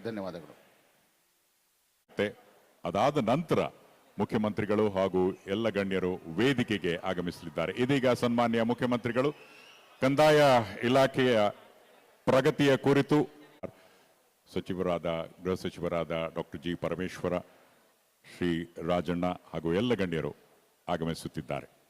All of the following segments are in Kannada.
ಧನ್ಯವಾದಗಳು. ಅದಾದ ನಂತರ ಮುಖ್ಯಮಂತ್ರಿಗಳು ಹಾಗೂ ಎಲ್ಲ ಗಣ್ಯರು ವೇದಿಕೆಗೆ ಆಗಮಿಸಲಿದ್ದಾರೆ. ಇದೀಗ ಸನ್ಮಾನ್ಯ ಮುಖ್ಯಮಂತ್ರಿಗಳು, ಕಂದಾಯ ಇಲಾಖೆಯ ಪ್ರಗತಿಯ ಕುರಿತು ಸಚಿವರಾದ, ಗೃಹ ಸಚಿವರಾದ ಡಾಕ್ಟರ್ ಜಿ ಪರಮೇಶ್ವರ, ಶ್ರೀ ರಾಜಣ್ಣ ಹಾಗೂ ಎಲ್ಲ ಗಣ್ಯರು ಆಗಮಿಸುತ್ತಿದ್ದಾರೆ.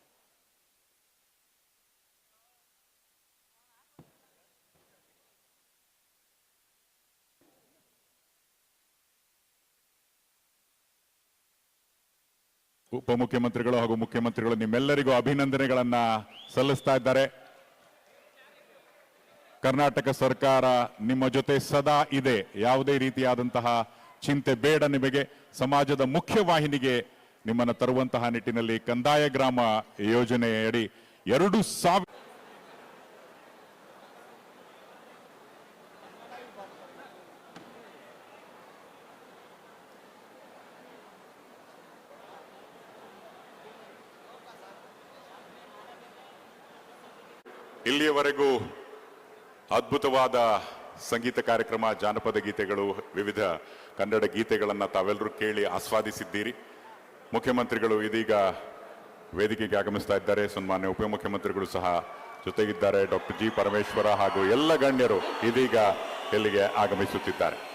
ಉಪಮುಖ್ಯಮಂತ್ರಿಗಳು ಹಾಗೂ ಮುಖ್ಯಮಂತ್ರಿಗಳು ನಿಮ್ಮೆಲ್ಲರಿಗೂ ಅಭಿನಂದನೆಗಳನ್ನ ಸಲ್ಲಿಸ್ತಾ ಇದ್ದಾರೆ. ಕರ್ನಾಟಕ ಸರ್ಕಾರ ನಿಮ್ಮ ಜೊತೆ ಸದಾ ಇದೆ. ಯಾವುದೇ ರೀತಿಯಾದಂತಹ ಚಿಂತೆ ಬೇಡ ನಿಮಗೆ. ಸಮಾಜದ ಮುಖ್ಯವಾಹಿನಿಗೆ ನಿಮ್ಮನ್ನು ತರುವಂತಹ ನಿಟ್ಟಿನಲ್ಲಿ ಕಂದಾಯ ಗ್ರಾಮ ಯೋಜನೆಯಡಿ ಎರಡು ಸಾವಿರ ಇಲ್ಲಿಯವರೆಗೂ ಅದ್ಭುತವಾದ ಸಂಗೀತ ಕಾರ್ಯಕ್ರಮ, ಜಾನಪದ ಗೀತೆಗಳು, ವಿವಿಧ ಕನ್ನಡ ಗೀತೆಗಳನ್ನು ತಾವೆಲ್ಲರೂ ಕೇಳಿ ಆಸ್ವಾದಿಸಿದ್ದೀರಿ. ಮುಖ್ಯಮಂತ್ರಿಗಳು ಇದೀಗ ವೇದಿಕೆಗೆ ಆಗಮಿಸ್ತಾ ಇದ್ದಾರೆ. ಸನ್ಮಾನ್ಯ ಉಪಮುಖ್ಯಮಂತ್ರಿಗಳು ಸಹ ಜೊತೆಗಿದ್ದಾರೆ. ಡಾಕ್ಟರ್ ಜಿ ಪರಮೇಶ್ವರ ಹಾಗೂ ಎಲ್ಲ ಗಣ್ಯರು ಇದೀಗ ಇಲ್ಲಿಗೆ ಆಗಮಿಸುತ್ತಿದ್ದಾರೆ.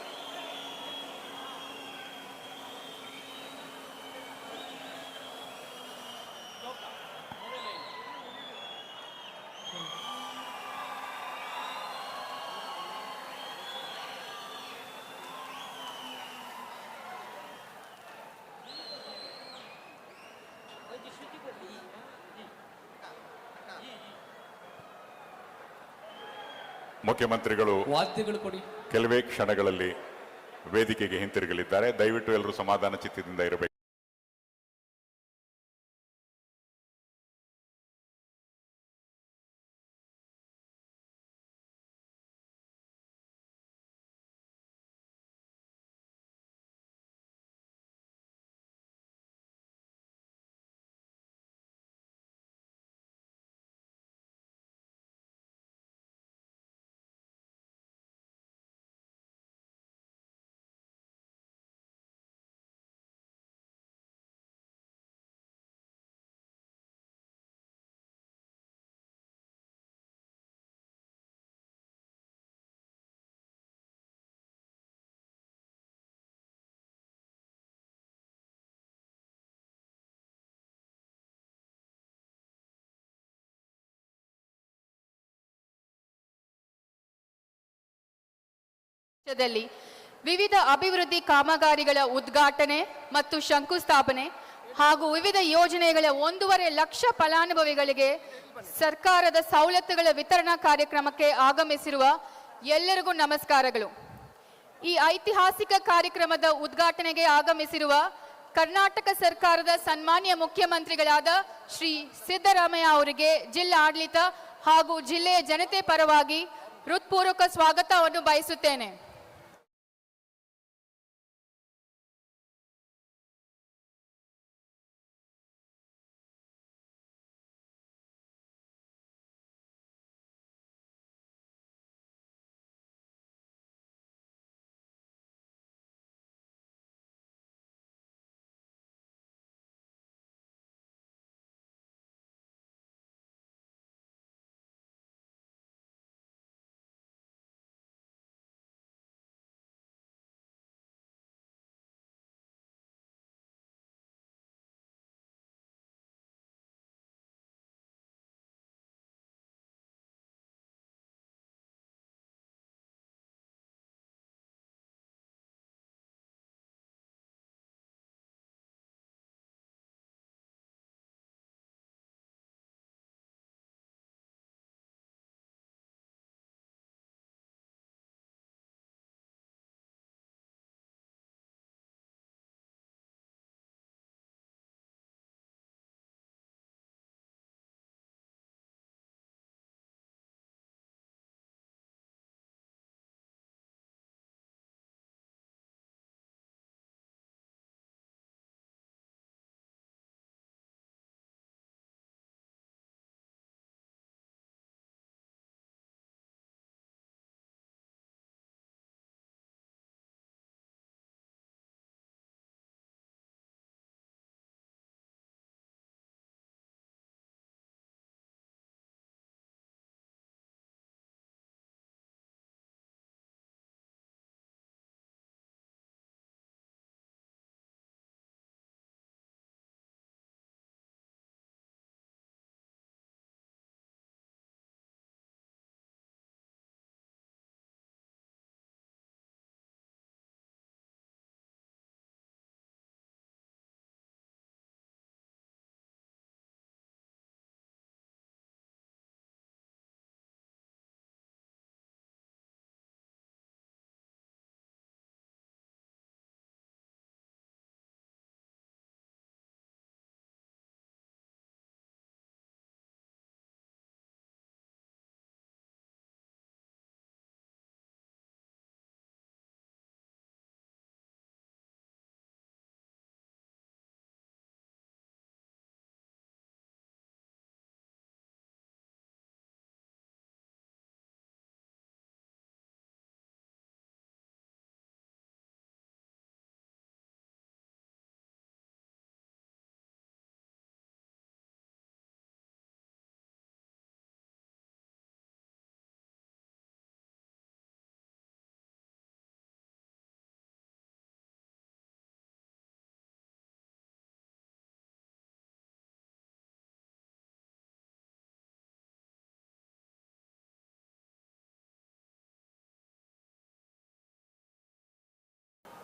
ಮುಖ್ಯಮಂತ್ರಿಗಳು ವಾದ್ಯಗಳು ಕೊಡಿ. ಕೆಲವೇ ಕ್ಷಣಗಳಲ್ಲಿ ವೇದಿಕೆಗೆ ಹಿಂತಿರುಗಲಿದ್ದಾರೆ. ದಯವಿಟ್ಟು ಎಲ್ಲರೂ ಸಮಾಧಾನ ಚಿತ್ತದಿಂದ ಇರಬೇಕು. ದೇಶದಲ್ಲಿ ವಿವಿಧ ಅಭಿವೃದ್ಧಿ ಕಾಮಗಾರಿಗಳ ಉದ್ಘಾಟನೆ ಮತ್ತು ಶಂಕುಸ್ಥಾಪನೆ ಹಾಗೂ ವಿವಿಧ ಯೋಜನೆಗಳ ಒಂದೂವರೆ ಲಕ್ಷ ಫಲಾನುಭವಿಗಳಿಗೆ ಸರ್ಕಾರದ ಸವಲತ್ತುಗಳ ವಿತರಣಾ ಕಾರ್ಯಕ್ರಮಕ್ಕೆ ಆಗಮಿಸಿರುವ ಎಲ್ಲರಿಗೂ ನಮಸ್ಕಾರಗಳು. ಈ ಐತಿಹಾಸಿಕ ಕಾರ್ಯಕ್ರಮದ ಉದ್ಘಾಟನೆಗೆ ಆಗಮಿಸಿರುವ ಕರ್ನಾಟಕ ಸರ್ಕಾರದ ಸನ್ಮಾನ್ಯ ಮುಖ್ಯಮಂತ್ರಿಗಳಾದ ಶ್ರೀ ಸಿದ್ದರಾಮಯ್ಯ ಅವರಿಗೆ ಜಿಲ್ಲಾ ಆಡಳಿತ ಹಾಗೂ ಜಿಲ್ಲೆಯ ಜನತೆ ಪರವಾಗಿ ಹೃತ್ಪೂರ್ವಕ ಸ್ವಾಗತವನ್ನು ಬಯಸುತ್ತೇನೆ.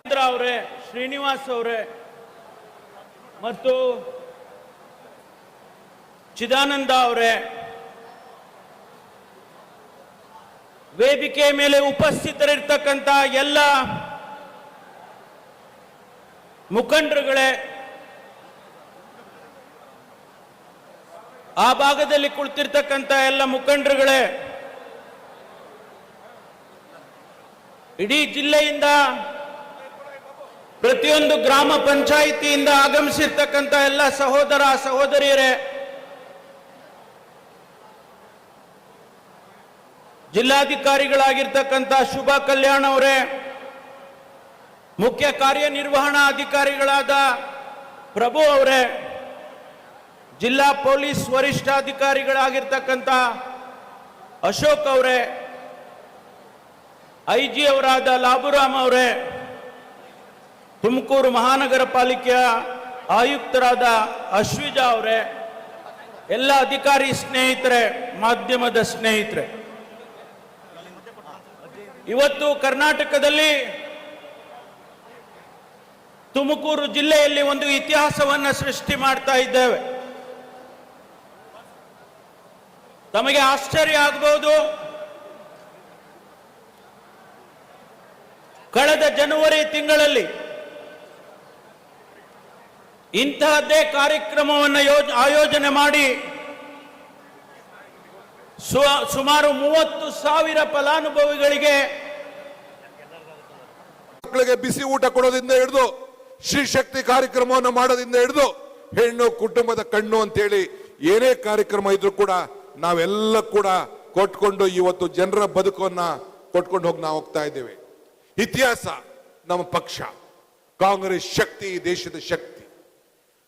ಅವರೇ, ಶ್ರೀನಿವಾಸ್ ಅವರೇ, ಮತ್ತು ಚಿದಾನಂದ ಅವರೇ ವೇದಿಕೆ ಮೇಲೆ ಉಪಸ್ಥಿತರಿರ್ತಕ್ಕಂಥ ಎಲ್ಲ ಮುಖಂಡರುಗಳೇ, ಆ ಭಾಗದಲ್ಲಿ ಕುಳಿತಿರ್ತಕ್ಕಂಥ ಎಲ್ಲ ಮುಖಂಡರುಗಳೇ, ಇಡೀ ಜಿಲ್ಲೆಯಿಂದ ಪ್ರತಿಯೊಂದು ಗ್ರಾಮ ಪಂಚಾಯಿತಿಯಿಂದ ಆಗಮಿಸಿರ್ತಕ್ಕಂಥ ಎಲ್ಲ ಸಹೋದರ ಸಹೋದರಿಯರೇ, ಜಿಲ್ಲಾಧಿಕಾರಿಗಳಾಗಿರ್ತಕ್ಕಂಥ ಶುಭ ಕಲ್ಯಾಣ್ ಅವರೇ, ಮುಖ್ಯ ಕಾರ್ಯನಿರ್ವಹಣಾ ಅಧಿಕಾರಿಗಳಾದ ಪ್ರಭು ಅವರೇ, ಜಿಲ್ಲಾ ಪೊಲೀಸ್ ವರಿಷ್ಠಾಧಿಕಾರಿಗಳಾಗಿರ್ತಕ್ಕಂಥ ಅಶೋಕ್ ಅವರೇ, ಐ ಜಿ ಅವರಾದ ಲಾಬುರಾಮ್ ಅವರೇ ತುಮಕೂರು ಮಹಾನಗರ ಪಾಲಿಕೆಯ ಆಯುಕ್ತರಾದ ಅಶ್ವಿಜಾ ಅವರೇ, ಎಲ್ಲ ಅಧಿಕಾರಿ ಸ್ನೇಹಿತರೆ, ಮಾಧ್ಯಮದ ಸ್ನೇಹಿತರೆ. ಇವತ್ತು ಕರ್ನಾಟಕದಲ್ಲಿ ತುಮಕೂರು ಜಿಲ್ಲೆಯಲ್ಲಿ ಒಂದು ಇತಿಹಾಸವನ್ನು ಸೃಷ್ಟಿ ಮಾಡ್ತಾ ಇದ್ದೇವೆ. ತಮಗೆ ಆಶ್ಚರ್ಯ ಆಗಬಹುದು ಕಳೆದ ಜನವರಿ ತಿಂಗಳಲ್ಲಿ ಇಂತಹದ್ದೇ ಕಾರ್ಯಕ್ರಮವನ್ನು ಯೋಜ, ಆಯೋಜನೆ ಮಾಡಿ ಸುಮಾರು ಮೂವತ್ತು ಸಾವಿರ ಫಲಾನುಭವಿಗಳಿಗೆ ಮಕ್ಕಳಿಗೆ ಬಿಸಿ ಊಟ ಕೊಡೋದ್ರಿಂದ ಹಿಡಿದು ಶ್ರೀ ಶಕ್ತಿ ಕಾರ್ಯಕ್ರಮವನ್ನು ಮಾಡೋದ್ರಿಂದ ಹಿಡಿದು ಹೆಣ್ಣು ಕುಟುಂಬದ ಕಣ್ಣು ಅಂತೇಳಿ ಏನೇ ಕಾರ್ಯಕ್ರಮ ಇದ್ರೂ ಕೂಡ ನಾವೆಲ್ಲ ಕೂಡ ಕೊಟ್ಕೊಂಡು ಇವತ್ತು ಜನರ ಬದುಕನ್ನ ಕೊಟ್ಕೊಂಡು ಹೋಗಿ ನಾವು ಹೋಗ್ತಾ ಇದ್ದೇವೆ. ಇತಿಹಾಸ ನಮ್ಮ ಪಕ್ಷ. ಕಾಂಗ್ರೆಸ್ ಶಕ್ತಿ ದೇಶದ ಶಕ್ತಿ.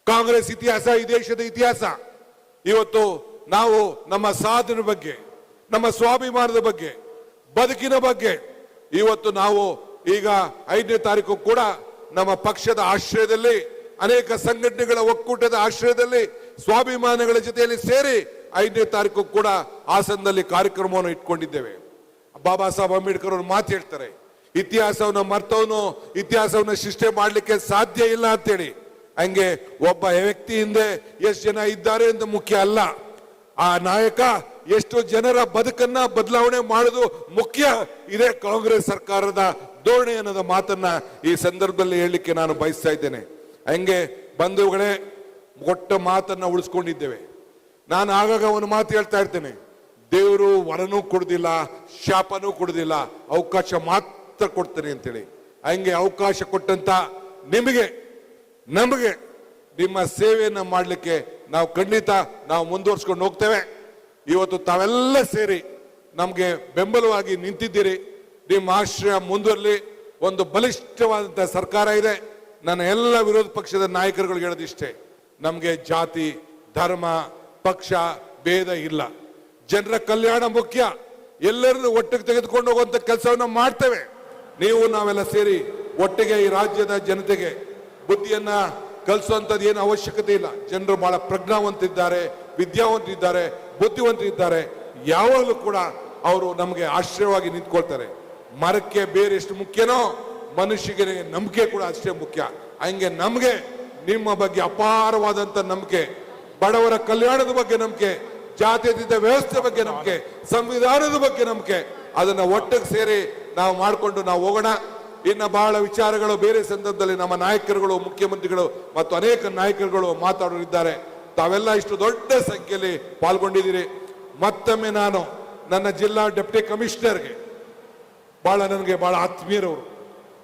ಕಾಂಗ್ರೆಸ್ ಇತಿಹಾಸ, ಈ ದೇಶದ ಇತಿಹಾಸ. ಇವತ್ತು ನಾವು ನಮ್ಮ ಸಾಧನೆ ಬಗ್ಗೆ, ನಮ್ಮ ಸ್ವಾಭಿಮಾನದ ಬಗ್ಗೆ, ಬದುಕಿನ ಬಗ್ಗೆ, ಇವತ್ತು ನಾವು ಈಗ ಐದನೇ ತಾರೀಕು ಕೂಡ ನಮ್ಮ ಪಕ್ಷದ ಆಶ್ರಯದಲ್ಲಿ, ಅನೇಕ ಸಂಘಟನೆಗಳ ಒಕ್ಕೂಟದ ಆಶ್ರಯದಲ್ಲಿ, ಸ್ವಾಭಿಮಾನಗಳ ಜೊತೆಯಲ್ಲಿ ಸೇರಿ ಐದನೇ ತಾರೀಕು ಕೂಡ ಹಾಸನದಲ್ಲಿ ಕಾರ್ಯಕ್ರಮವನ್ನು ಇಟ್ಕೊಂಡಿದ್ದೇವೆ. ಬಾಬಾ ಸಾಹೇಬ್ ಅಂಬೇಡ್ಕರ್ ಅವರು ಮಾತು ಹೇಳ್ತಾರೆ, ಇತಿಹಾಸವನ್ನು ಮರ್ತವನು, ಇತಿಹಾಸವನ್ನು ಸೃಷ್ಟಿ ಮಾಡಲಿಕ್ಕೆ ಸಾಧ್ಯ ಇಲ್ಲ ಅಂತೇಳಿ. ಹಂಗೆ ಒಬ್ಬ ವ್ಯಕ್ತಿ ಹಿಂದೆ ಎಷ್ಟು ಜನ ಇದ್ದಾರೆ ಅಂತ ಮುಖ್ಯ ಅಲ್ಲ. ಆ ನಾಯಕ ಎಷ್ಟು ಜನರ ಬದುಕನ್ನ ಬದಲಾವಣೆ ಮಾಡೋದು ಮುಖ್ಯ. ಇದೇ ಕಾಂಗ್ರೆಸ್ ಸರ್ಕಾರದ ಧೋರಣೆ ಅನ್ನೋದ ಮಾತನ್ನ ಈ ಸಂದರ್ಭದಲ್ಲಿ ಹೇಳಲಿಕ್ಕೆ ನಾನು ಬಯಸ್ತಾ ಇದ್ದೇನೆ. ಹಂಗೆ ಬಂಧುಗಳೇ ಕೊಟ್ಟ ಮಾತನ್ನ ಉಳಿಸ್ಕೊಂಡಿದ್ದೇವೆ. ನಾನು ಆಗಾಗ ಒಂದು ಮಾತು ಹೇಳ್ತಾ ಇರ್ತೇನೆ. ದೇವರು ವರನೂ ಕೊಡುದಿಲ್ಲ, ಶಾಪನೂ ಕೊಡುದಿಲ್ಲ, ಅವಕಾಶ ಮಾತ್ರ ಕೊಡ್ತೇನೆ ಅಂತೇಳಿ. ಹಂಗೆ ಅವಕಾಶ ಕೊಟ್ಟಂತ ನಿಮಗೆ ನಮಗೆ ನಿಮ್ಮ ಸೇವೆಯನ್ನು ಮಾಡಲಿಕ್ಕೆ ನಾವು ಖಂಡಿತ ನಾವು ಮುಂದುವರ್ಸ್ಕೊಂಡು ಹೋಗ್ತೇವೆ. ಇವತ್ತು ತಾವೆಲ್ಲ ಸೇರಿ ನಮಗೆ ಬೆಂಬಲವಾಗಿ ನಿಂತಿದ್ದೀರಿ. ನಿಮ್ಮ ಆಶ್ರಯ ಮುಂದುವರಲಿ. ಒಂದು ಬಲಿಷ್ಠವಾದಂಥ ಸರ್ಕಾರ ಇದೆ. ನನ್ನ ಎಲ್ಲ ವಿರೋಧ ಪಕ್ಷದ ನಾಯಕರುಗಳಿಗೆ ಹೇಳೋದಿಷ್ಟೇ ನಮಗೆ ಜಾತಿ, ಧರ್ಮ, ಪಕ್ಷ ಭೇದ ಇಲ್ಲ. ಜನರ ಕಲ್ಯಾಣ ಮುಖ್ಯ. ಎಲ್ಲರನ್ನು ಒಟ್ಟಿಗೆ ತೆಗೆದುಕೊಂಡು ಹೋಗುವಂಥ ಕೆಲಸವನ್ನು ಮಾಡ್ತೇವೆ. ನೀವು ನಾವೆಲ್ಲ ಸೇರಿ ಒಟ್ಟಿಗೆ ಈ ರಾಜ್ಯದ ಜನತೆಗೆ ಬುದ್ಧಿಯನ್ನ ಕಲಿಸುವಂಥದ್ದು ಏನು ಅವಶ್ಯಕತೆ ಇಲ್ಲ. ಜನರು ಬಹಳ ಪ್ರಜ್ಞಾವಂತಿದ್ದಾರೆ ವಿದ್ಯಾವಂತರಿದ್ದಾರೆ ಬುದ್ಧಿವಂತರಿದ್ದಾರೆ ಯಾವಾಗಲೂ ಕೂಡ ಅವರು ನಮಗೆ ಆಶ್ರಯವಾಗಿ ನಿಂತ್ಕೊಳ್ತಾರೆ. ಮರಕ್ಕೆ ಬೇರೆ ಎಷ್ಟು ಮುಖ್ಯನೋ ಮನುಷ್ಯಗೆ ನಂಬಿಕೆ ಕೂಡ ಅಷ್ಟೇ ಮುಖ್ಯ. ಹಂಗೆ ನಮಗೆ, ನಿಮ್ಮ ಬಗ್ಗೆ ಅಪಾರವಾದಂತ ನಂಬಿಕೆ, ಬಡವರ ಕಲ್ಯಾಣದ ಬಗ್ಗೆ ನಂಬಿಕೆ, ಜಾತ್ಯತೀತ ವ್ಯವಸ್ಥೆ ಬಗ್ಗೆ ನಂಬಿಕೆ, ಸಂವಿಧಾನದ ಬಗ್ಗೆ ನಂಬಿಕೆ, ಅದನ್ನ ಒಟ್ಟಿಗೆ ಸೇರಿ ನಾವು ಮಾಡಿಕೊಂಡು ನಾವು ಹೋಗೋಣ. ಇನ್ನ ಬಹಳ ವಿಚಾರಗಳು ಬೇರೆ ಸಂದರ್ಭದಲ್ಲಿ ನಮ್ಮ ನಾಯಕರುಗಳು, ಮುಖ್ಯಮಂತ್ರಿಗಳು ಮತ್ತು ಅನೇಕ ನಾಯಕರುಗಳು ಮಾತಾಡಲಿದ್ದಾರೆ. ತಾವೆಲ್ಲ ಇಷ್ಟು ದೊಡ್ಡ ಸಂಖ್ಯೆಯಲ್ಲಿ ಪಾಲ್ಗೊಂಡಿದ್ದೀರಿ. ಮತ್ತೊಮ್ಮೆ ನಾನು ನನ್ನ ಜಿಲ್ಲಾ ಡೆಪ್ಟಿ ಕಮಿಷನರ್ಗೆ ಬಹಳ ನನಗೆ ಬಹಳ ಆತ್ಮೀಯರವರು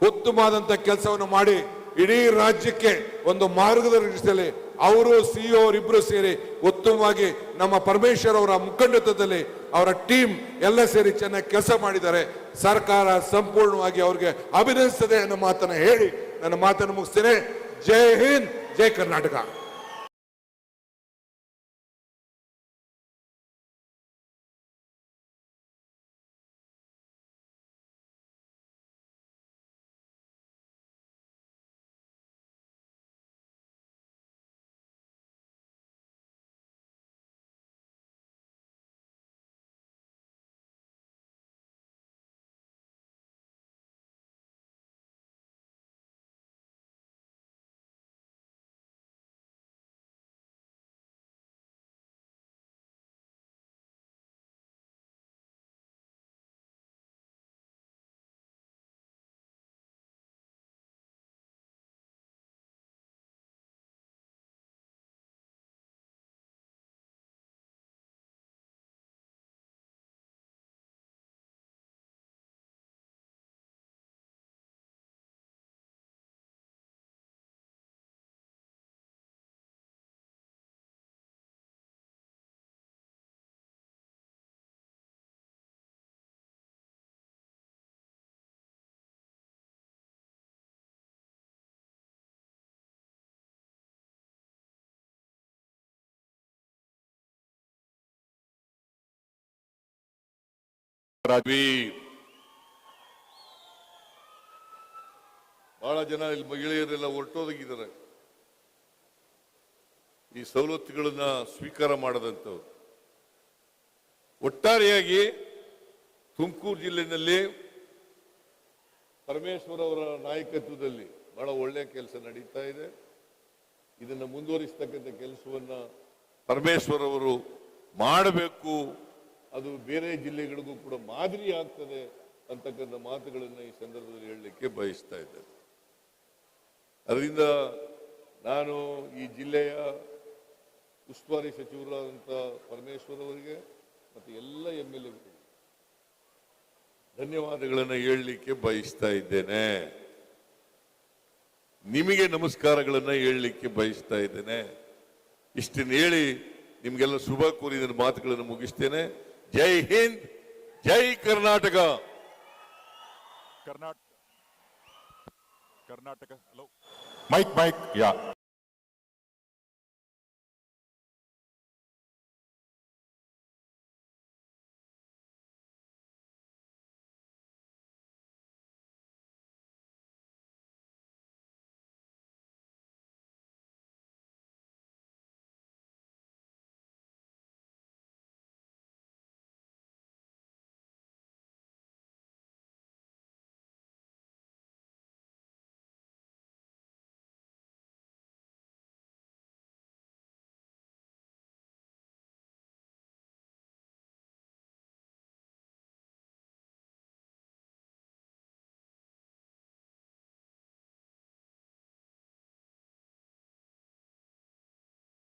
ಉತ್ತಮವಾದಂತಹ ಕೆಲಸವನ್ನು ಮಾಡಿ ಇಡೀ ರಾಜ್ಯಕ್ಕೆ ಒಂದು ಮಾರ್ಗದರ್ಶನದಲ್ಲಿ ಅವರು ಸಿಇಒ ಅವರಿಬ್ರು ಸೇರಿ ಉತ್ತಮವಾಗಿ ನಮ್ಮ ಪರಮೇಶ್ವರ್ ಅವರ ಮುಖಂಡತ್ವದಲ್ಲಿ ಅವರ ಟೀಮ್ ಎಲ್ಲ ಸೇರಿ ಚೆನ್ನಾಗಿ ಕೆಲಸ ಮಾಡಿದ್ದಾರೆ. ಸರ್ಕಾರ ಸಂಪೂರ್ಣವಾಗಿ ಅವ್ರಿಗೆ ಅಭಿನಂದಿಸ್ತದೆ ಅನ್ನೋ ಮಾತನ್ನು ಹೇಳಿ ನನ್ನ ಮಾತನ್ನು ಮುಗಿಸ್ತೇನೆ. ಜೈ ಹಿಂದ್, ಜೈ ಕರ್ನಾಟಕ. ನಾಗರಾಜ್ ಬಹಳ ಜನ ಇಲ್ಲಿ ಮಹಿಳೆಯರೆಲ್ಲ ಹೊರಟೋದಗಿದ್ದಾರೆ ಈ ಸವಲತ್ತುಗಳನ್ನ ಸ್ವೀಕಾರ ಮಾಡದಂಥವ್ರು. ಒಟ್ಟಾರೆಯಾಗಿ ತುಮಕೂರು ಜಿಲ್ಲೆಯಲ್ಲಿ ಪರಮೇಶ್ವರ್ ಅವರ ನಾಯಕತ್ವದಲ್ಲಿ ಬಹಳ ಒಳ್ಳೆಯ ಕೆಲಸ ನಡೀತಾ ಇದೆ. ಇದನ್ನು ಮುಂದುವರಿಸ್ತಕ್ಕಂಥ ಕೆಲಸವನ್ನ ಪರಮೇಶ್ವರ್ ಅವರು ಮಾಡಬೇಕು ಅದು ಬೇರೆ ಜಿಲ್ಲೆಗಳಿಗೂ ಕೂಡ ಮಾದರಿ ಆಗ್ತದೆ ಅಂತಕ್ಕಂಥ ಮಾತುಗಳನ್ನು ಈ ಸಂದರ್ಭದಲ್ಲಿ ಹೇಳಲಿಕ್ಕೆ ಬಯಸ್ತಾ ಇದ್ದೇನೆ. ಅದರಿಂದ ನಾನು ಈ ಜಿಲ್ಲೆಯ ಉಸ್ತುವಾರಿ ಸಚಿವರಾದಂಥ ಪರಮೇಶ್ವರ್ ಅವರಿಗೆ ಮತ್ತು ಎಲ್ಲ ಎಂ ಎಲ್ ಎಗಳಿಗೆ ಧನ್ಯವಾದಗಳನ್ನು ಹೇಳಲಿಕ್ಕೆ ಬಯಸ್ತಾ ಇದ್ದೇನೆ. ನಿಮಗೆ ನಮಸ್ಕಾರಗಳನ್ನು ಹೇಳಲಿಕ್ಕೆ ಬಯಸ್ತಾ ಇದ್ದೇನೆ. ಇಷ್ಟನ್ನು ಹೇಳಿ ನಿಮಗೆಲ್ಲ ಶುಭ ಕೋರಿದ ಮಾತುಗಳನ್ನು ಮುಗಿಸ್ತೇನೆ. ಜೈ ಹಿಂದ್ ಜೈ Karnataka Karnataka Karnataka hello mic mic ಯಾ